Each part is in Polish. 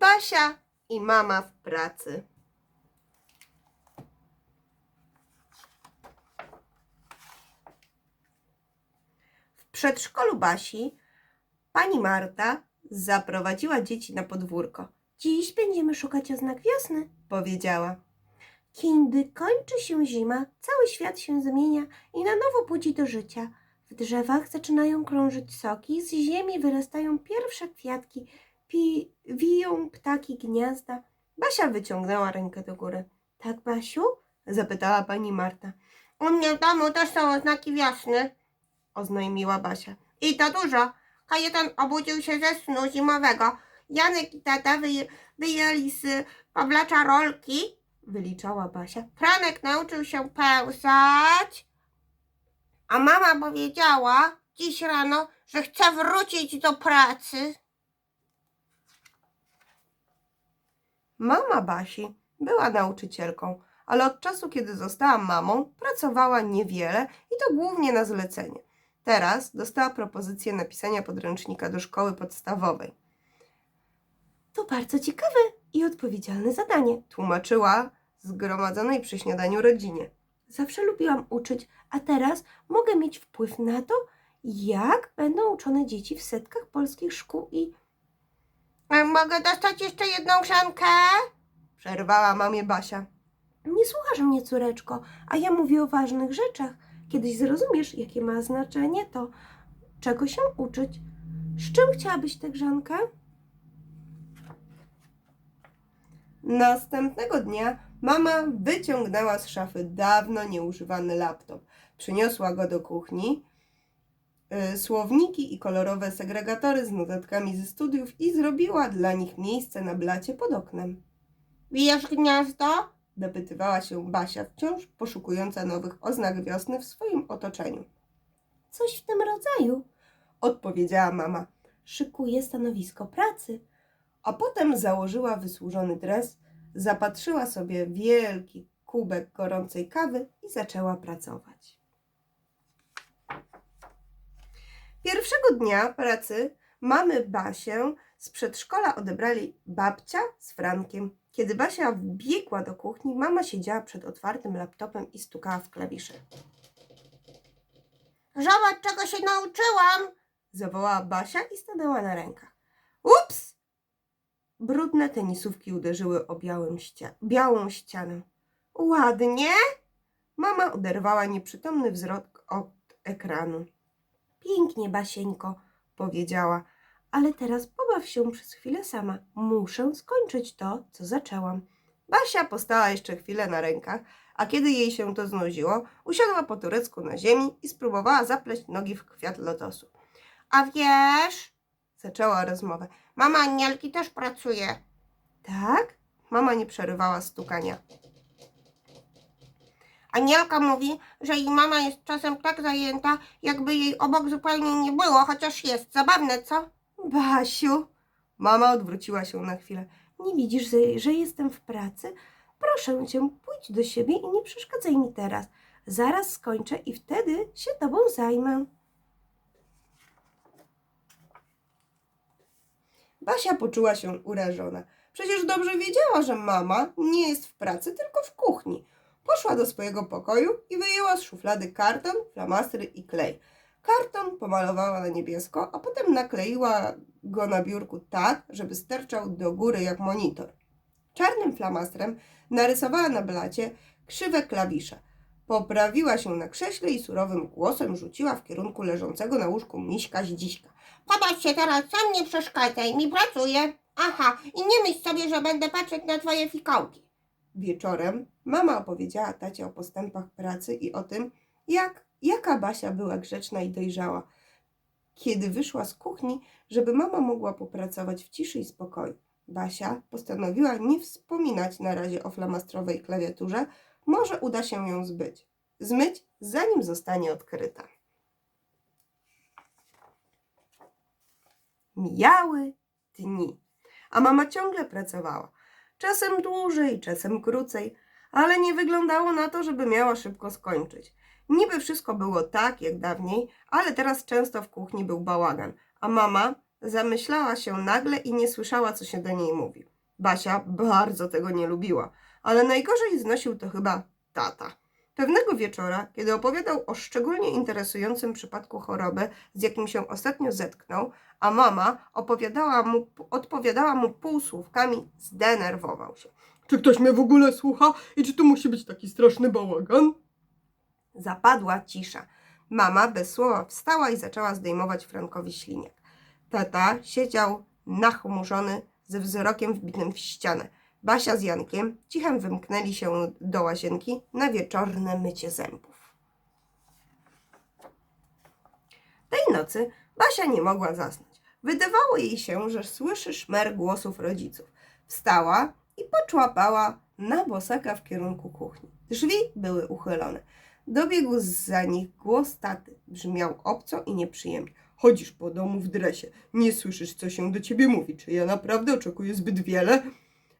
Basia i mama w pracy. W przedszkolu Basi pani Marta zaprowadziła dzieci na podwórko. Dziś będziemy szukać oznak wiosny, powiedziała. Kiedy kończy się zima, cały świat się zmienia i na nowo budzi do życia. W drzewach zaczynają krążyć soki, z ziemi wyrastają pierwsze kwiatki, pi- wiją ptaki gniazda. Basia wyciągnęła rękę do góry. Tak, Basiu? zapytała pani Marta. U mnie w domu też są oznaki wiosny, oznajmiła Basia. I to dużo. Kajetan obudził się ze snu zimowego. Janek i tata wyje- wyjęli z Pawlacza rolki, wyliczała Basia. Franek nauczył się pełzać, a mama powiedziała dziś rano, że chce wrócić do pracy. Mama Basi była nauczycielką, ale od czasu, kiedy została mamą, pracowała niewiele i to głównie na zlecenie. Teraz dostała propozycję napisania podręcznika do szkoły podstawowej. To bardzo ciekawe i odpowiedzialne zadanie, tłumaczyła zgromadzonej przy śniadaniu rodzinie. Zawsze lubiłam uczyć, a teraz mogę mieć wpływ na to, jak będą uczone dzieci w setkach polskich szkół i. Mogę dostać jeszcze jedną grzankę? Przerwała mamie Basia. Nie słuchasz mnie, córeczko, a ja mówię o ważnych rzeczach. Kiedyś zrozumiesz, jakie ma znaczenie to, czego się uczyć. Z czym chciałabyś tę grzankę? Następnego dnia mama wyciągnęła z szafy dawno nieużywany laptop. Przyniosła go do kuchni, słowniki i kolorowe segregatory z notatkami ze studiów i zrobiła dla nich miejsce na blacie pod oknem. Wiesz gniazdo? dopytywała się Basia, wciąż poszukująca nowych oznak wiosny w swoim otoczeniu. Coś w tym rodzaju, odpowiedziała mama. Szykuję stanowisko pracy. A potem założyła wysłużony dres, zapatrzyła sobie wielki kubek gorącej kawy i zaczęła pracować. Pierwszego dnia pracy mamy Basię z przedszkola odebrali babcia z Frankiem. Kiedy Basia wbiegła do kuchni, mama siedziała przed otwartym laptopem i stukała w klawisze. Zobacz, czego się nauczyłam! zawołała Basia i stanęła na rękach. Ups! Brudne tenisówki uderzyły o ścia- białą ścianę. Ładnie? Mama oderwała nieprzytomny wzrok od ekranu. Pięknie, Basieńko, powiedziała, ale teraz pobaw się przez chwilę sama. Muszę skończyć to, co zaczęłam. Basia postała jeszcze chwilę na rękach, a kiedy jej się to znudziło, usiadła po turecku na ziemi i spróbowała zapleść nogi w kwiat lotosu. A wiesz, zaczęła rozmowę, mama Anielki też pracuje. Tak? Mama nie przerywała stukania. Anielka mówi, że jej mama jest czasem tak zajęta, jakby jej obok zupełnie nie było, chociaż jest. Zabawne, co? Basiu, mama odwróciła się na chwilę. Nie widzisz, że, jestem w pracy? Proszę cię, pójdź do siebie i nie przeszkadzaj mi teraz. Zaraz skończę i wtedy się tobą zajmę. Basia poczuła się urażona. Przecież dobrze wiedziała, że mama nie jest w pracy, tylko w kuchni. Poszła do swojego pokoju i wyjęła z szuflady karton, flamastry i klej. Karton pomalowała na niebiesko, a potem nakleiła go na biurku tak, żeby sterczał do góry jak monitor. Czarnym flamastrem narysowała na blacie krzywe klawisze. Poprawiła się na krześle i surowym głosem rzuciła w kierunku leżącego na łóżku miśka Zdziśka. Popatrz się teraz, sam nie przeszkadzaj, mi pracuje. Aha, i nie myśl sobie, że będę patrzeć na twoje fikołki. Wieczorem mama opowiedziała tacie o postępach pracy i o tym, jak, jaka Basia była grzeczna i dojrzała. Kiedy wyszła z kuchni, żeby mama mogła popracować w ciszy i spokoju. Basia postanowiła nie wspominać na razie o flamastrowej klawiaturze, może uda się ją zbyć. Zmyć, zanim zostanie odkryta. Mijały dni, a mama ciągle pracowała. Czasem dłużej, czasem krócej, ale nie wyglądało na to, żeby miała szybko skończyć. Niby wszystko było tak, jak dawniej, ale teraz często w kuchni był bałagan, a mama Zamyślała się nagle i nie słyszała, co się do niej mówi. Basia bardzo tego nie lubiła, ale najgorzej znosił to chyba tata. Pewnego wieczora, kiedy opowiadał o szczególnie interesującym przypadku choroby, z jakim się ostatnio zetknął, a mama opowiadała mu, odpowiadała mu półsłówkami, zdenerwował się. Czy ktoś mnie w ogóle słucha i czy tu musi być taki straszny bałagan? Zapadła cisza. Mama bez słowa wstała i zaczęła zdejmować Frankowi śliniak. Tata siedział nachmurzony, ze wzrokiem wbitym w ścianę. Basia z Jankiem cichem wymknęli się do łazienki na wieczorne mycie zębów. Tej nocy Basia nie mogła zasnąć. Wydawało jej się, że słyszy szmer głosów rodziców. Wstała i poczłapała na bosaka w kierunku kuchni. Drzwi były uchylone. Dobiegł za nich głos taty. Brzmiał obco i nieprzyjemnie. Chodzisz po domu w dresie, nie słyszysz, co się do ciebie mówi. Czy ja naprawdę oczekuję zbyt wiele?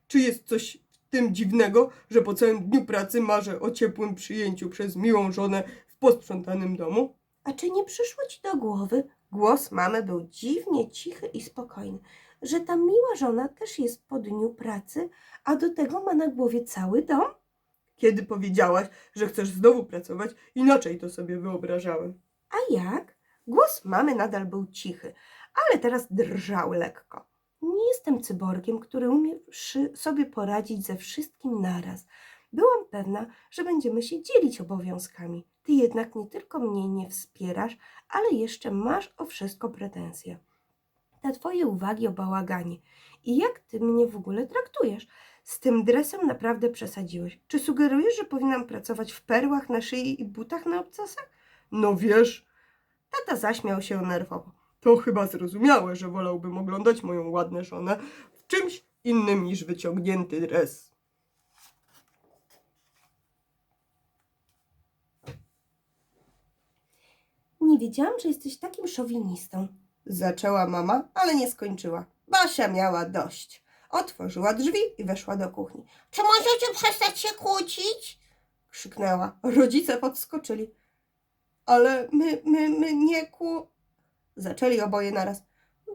Czy jest coś w tym dziwnego, że po całym dniu pracy marzę o ciepłym przyjęciu przez miłą żonę w posprzątanym domu? A czy nie przyszło ci do głowy? Głos mamy był dziwnie cichy i spokojny, że ta miła żona też jest po dniu pracy, a do tego ma na głowie cały dom? Kiedy powiedziałaś, że chcesz znowu pracować, inaczej to sobie wyobrażałem. A jak? Głos mamy nadal był cichy, ale teraz drżał lekko. Nie jestem cyborgiem, który umie sobie poradzić ze wszystkim naraz. Byłam pewna, że będziemy się dzielić obowiązkami. Ty jednak nie tylko mnie nie wspierasz, ale jeszcze masz o wszystko pretensje. Te twoje uwagi o bałaganie i jak ty mnie w ogóle traktujesz. Z tym dresem naprawdę przesadziłeś. Czy sugerujesz, że powinnam pracować w perłach na szyi i butach na obcasach? No wiesz, Tata zaśmiał się nerwowo. To chyba zrozumiałe, że wolałbym oglądać moją ładną żonę w czymś innym niż wyciągnięty dres. Nie wiedziałam, że jesteś takim szowinistą. Zaczęła mama, ale nie skończyła. Basia miała dość. Otworzyła drzwi i weszła do kuchni. Czy możecie przestać się kłócić? Krzyknęła. Rodzice podskoczyli. Ale my, my, my nie kłu... Zaczęli oboje naraz.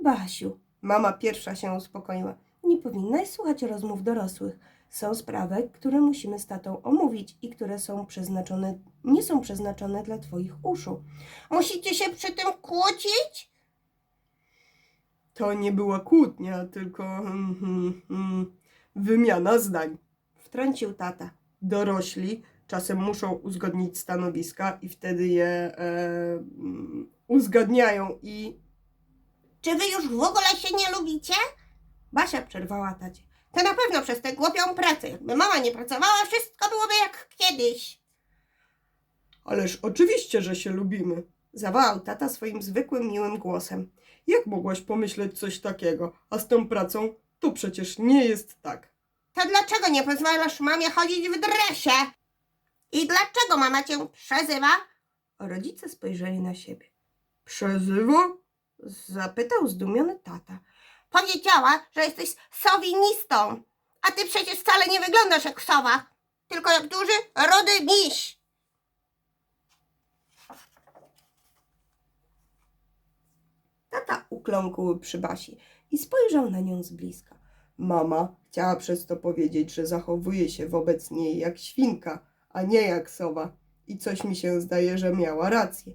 Basiu, mama pierwsza się uspokoiła. Nie powinnaś słuchać rozmów dorosłych. Są sprawy, które musimy z tatą omówić i które są przeznaczone, nie są przeznaczone dla twoich uszu. Musicie się przy tym kłócić? To nie była kłótnia, tylko mm, mm, mm, wymiana zdań. Wtrącił tata. Dorośli czasem muszą uzgodnić stanowiska i wtedy je e, uzgadniają i Czy wy już w ogóle się nie lubicie? Basia przerwała tacie. To na pewno przez tę głupią pracę. Jakby mama nie pracowała, wszystko byłoby jak kiedyś. ależ oczywiście, że się lubimy. Zawołał tata swoim zwykłym, miłym głosem. Jak mogłaś pomyśleć coś takiego? A z tą pracą to przecież nie jest tak. To dlaczego nie pozwalasz mamie chodzić w dresie? I dlaczego mama cię przezywa? Rodzice spojrzeli na siebie. Przezywa? Zapytał zdumiony tata. Powiedziała, że jesteś sowinistą. A ty przecież wcale nie wyglądasz jak sowa, tylko jak duży, rudy miś. Tata ukląkł przy Basi i spojrzał na nią z bliska. Mama chciała przez to powiedzieć, że zachowuje się wobec niej jak świnka, a nie jak sowa. I coś mi się zdaje, że miała rację.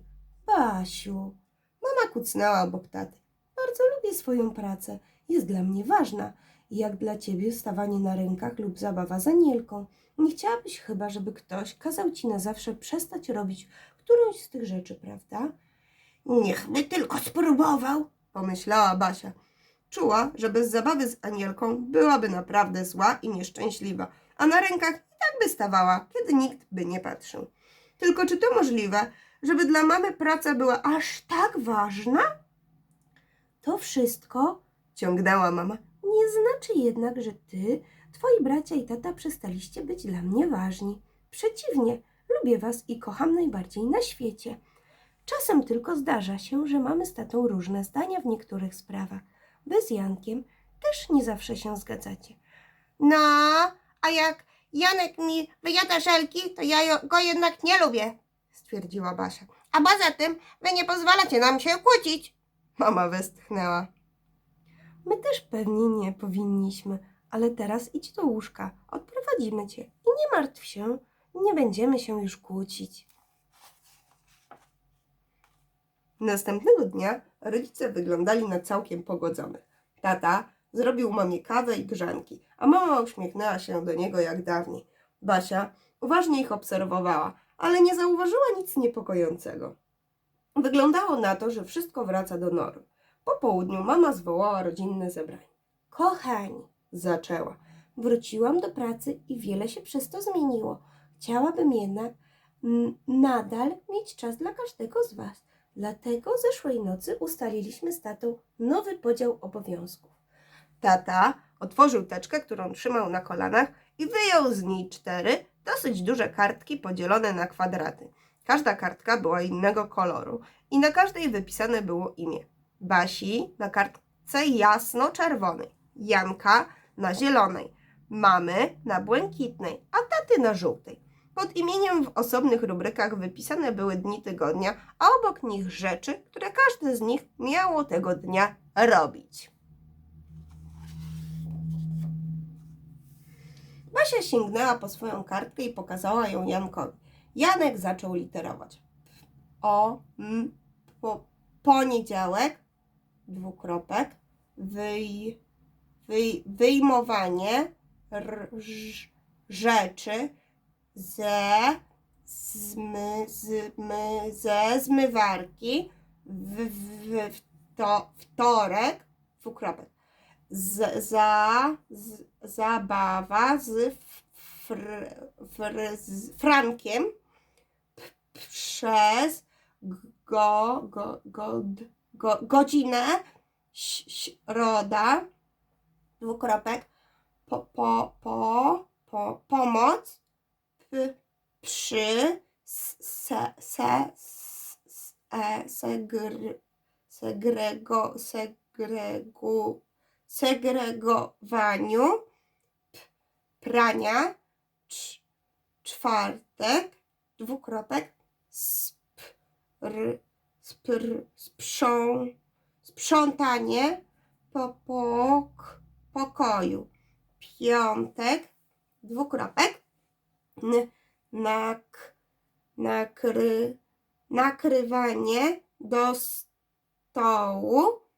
Basiu, mama kucnęła obok taty. Bardzo lubię swoją pracę. Jest dla mnie ważna. Jak dla ciebie stawanie na rękach lub zabawa za nielką. Nie chciałabyś chyba, żeby ktoś kazał ci na zawsze przestać robić którąś z tych rzeczy, prawda? Niechby tylko spróbował. pomyślała Basia. Czuła, że bez zabawy z Anielką byłaby naprawdę zła i nieszczęśliwa, a na rękach i tak by stawała, kiedy nikt by nie patrzył. Tylko czy to możliwe, żeby dla mamy praca była aż tak ważna? To wszystko, ciągnęła mama, nie znaczy jednak, że ty, twoi bracia i tata przestaliście być dla mnie ważni. Przeciwnie, lubię was i kocham najbardziej na świecie. Czasem tylko zdarza się, że mamy z tatą różne zdania w niektórych sprawach. Wy z Jankiem też nie zawsze się zgadzacie. No, a jak Janek mi wyjada żelki, to ja go jednak nie lubię. Stwierdziła Basia. A poza tym, wy nie pozwalacie nam się kłócić. Mama westchnęła. My też pewnie nie powinniśmy, ale teraz idź do łóżka, odprowadzimy cię i nie martw się, nie będziemy się już kłócić. Następnego dnia rodzice wyglądali na całkiem pogodzonych. Tata zrobił mamie kawę i grzanki, a mama uśmiechnęła się do niego jak dawniej. Basia uważnie ich obserwowała, ale nie zauważyła nic niepokojącego. Wyglądało na to, że wszystko wraca do normy. Po południu mama zwołała rodzinne zebranie. Kochani, zaczęła. Wróciłam do pracy i wiele się przez to zmieniło. Chciałabym jednak nadal mieć czas dla każdego z Was. Dlatego zeszłej nocy ustaliliśmy z tatą nowy podział obowiązków. Tata otworzył teczkę, którą trzymał na kolanach i wyjął z niej cztery dosyć duże kartki podzielone na kwadraty. Każda kartka była innego koloru i na każdej wypisane było imię. Basi na kartce jasno-czerwonej, Janka na zielonej, mamy na błękitnej, a taty na żółtej. Pod imieniem w osobnych rubrykach wypisane były dni tygodnia, a obok nich rzeczy, które każdy z nich miało tego dnia robić. Basia sięgnęła po swoją kartkę i pokazała ją Jankowi. Janek zaczął literować. O, m, po, poniedziałek, dwukropek, wyj, wyj, wyjmowanie r, rzeczy ze, zmy, zmy, ze zmywarki w, w, w to, wtorek, dwukropek, z, za, z, zabawa z, fr, fr, z Frankiem przez go, go, go, go, godzinę środa, dwukropek, po, po, po, po, pomoc p, przy se, se, se, segr, segrego, segregu, segregowaniu prania cz, czwartek dwukropek spr, spr, sprząt, sprzątanie po, pok, pokoju. Piątek dwukropek n, nak, nakry, nakrywanie do stołu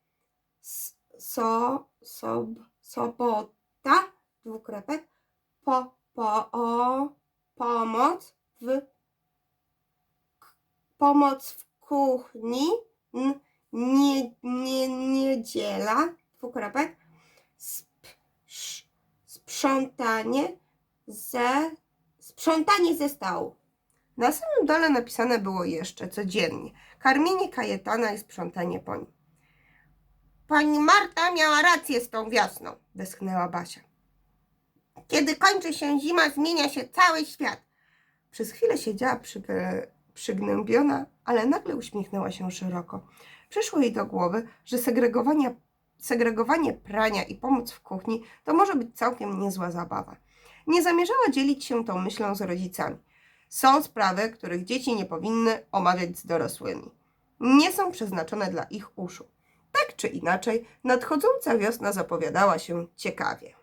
so, sob, sobota dwukropek po, po, o, pomoc w pomoc w kuchni n, nie, nie, niedziela dwukropek sp, sz, sprzątanie ze sprzątanie ze stołu. Na samym dole napisane było jeszcze codziennie karmienie Kajetana i sprzątanie po nim. Pani Marta miała rację z tą wiosną. Westchnęła Basia. Kiedy kończy się zima, zmienia się cały świat. Przez chwilę siedziała przyg- przygnębiona, ale nagle uśmiechnęła się szeroko. Przyszło jej do głowy, że segregowanie, segregowanie prania i pomoc w kuchni to może być całkiem niezła zabawa. Nie zamierzała dzielić się tą myślą z rodzicami. Są sprawy, których dzieci nie powinny omawiać z dorosłymi. Nie są przeznaczone dla ich uszu. Tak czy inaczej, nadchodząca wiosna zapowiadała się ciekawie.